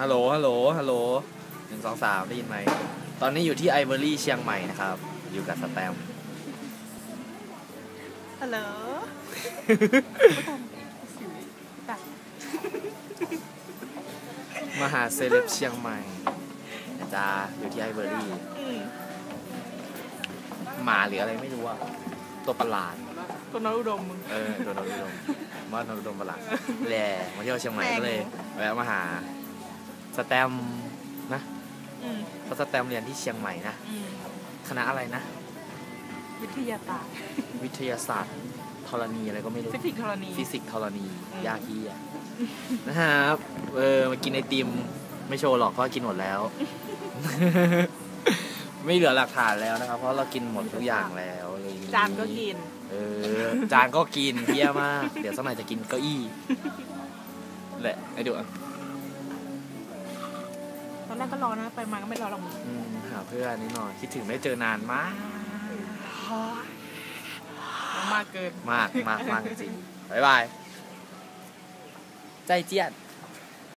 ฮัลโหล ฮัลโหล ฮัลโหลหนึ่งสองสามได้ยินไหม ตอนนี้อยู่ที่ไอเวอรี่เชียงใหม่นะครับ อยู่กับสแตมป์ฮัลโหลตัดมหาเซเลบเชียงใหม่นะจ้าอยู่ที่ไอเวอรี่อืมหมาหรืออะไรไม่รู้อะตัวประหลาดคนน้อยอุดมมึง เออโดนโดนโดนว่าโดนโดนประหลาดแหล่มาเที่ยวเชียงใหม่ก็เลยแวะมาหา สแตมป์นะอืมเพราะสแตมป์เรียนที่เชียงใหม่นะอืมคณะอะไรนะ วิทยาศาสตร์วิทยาศาสตร์ธรณีอะไรก็ไม่รู้ ฟิสิกส์ธรณี ฟิสิกส์ธรณีอืม ยากที่อะนะครับเออมากินไอติม ไม่โชว์หรอกเพราะว่ากินหมดแล้ว ไม่เหลือหลักฐานแล้วนะครับ เพราะเรากินหมดทุกอย่างแล้วอะไรอย่งจานก็กิน เออ จานก็กินเพี้ยมาก เดี๋ยวสักหน่อยจะกินเก้าอี้แหละไอ้ดูอะตอน แรกก็รอนะ ไปมาก็ไม่รอหรอกมึงอืมหาเพื่อนนิดหน่อยคิดถึงไม่เจอนานมาก มากเกิน มากมากมากจริงบ๊ายบาย ใจเจียด